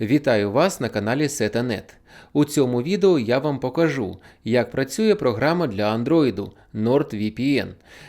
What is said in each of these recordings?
Вітаю вас на каналі Setanet. У цьому відео я вам покажу, як працює програма для Android NordVPN,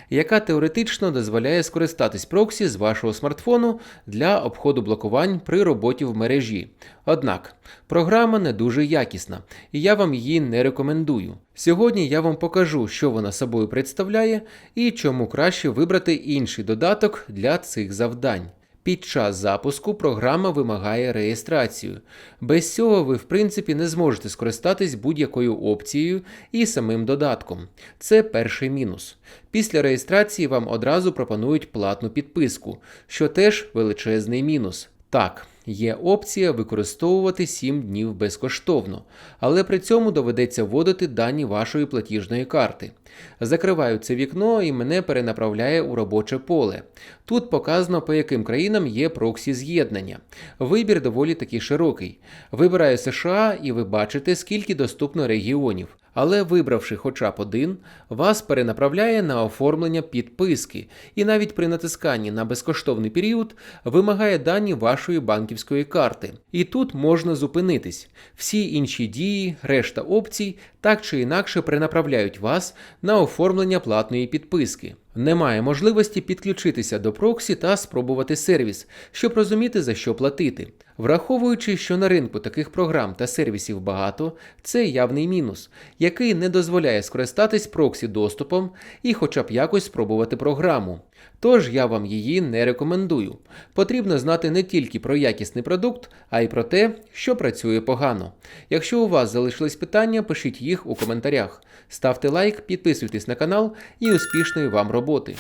яка теоретично дозволяє скористатись проксі з вашого смартфону для обходу блокувань при роботі в мережі. Однак, програма не дуже якісна, і я вам її не рекомендую. Сьогодні я вам покажу, що вона собою представляє і чому краще вибрати інший додаток для цих завдань. Під час запуску програма вимагає реєстрацію. Без цього ви, в принципі, не зможете скористатись будь-якою опцією і самим додатком. Це перший мінус. Після реєстрації вам одразу пропонують платну підписку, що теж величезний мінус. Так, є опція використовувати 7 днів безкоштовно, але при цьому доведеться вводити дані вашої платіжної карти. Закриваю це вікно і мене перенаправляє у робоче поле. Тут показано, по яким країнам є проксі з'єднання. Вибір доволі таки широкий. Вибираю США і ви бачите, скільки доступно регіонів. Але вибравши хоча б один, вас перенаправляє на оформлення підписки, і навіть при натисканні на безкоштовний період вимагає дані вашої банківської карти. І тут можна зупинитись. Всі інші дії, решта опцій так чи інакше перенаправляють вас на оформлення платної підписки. Немає можливості підключитися до проксі та спробувати сервіс, щоб розуміти за що платити. Враховуючи, що на ринку таких програм та сервісів багато, це явний мінус, який не дозволяє скористатись проксі доступом і хоча б якось спробувати програму. Тож я вам її не рекомендую. Потрібно знати не тільки про якісний продукт, а й про те, що працює погано. Якщо у вас залишились питання, пишіть їх у коментарях. Ставте лайк, підписуйтесь на канал і успішної вам роботи! работы.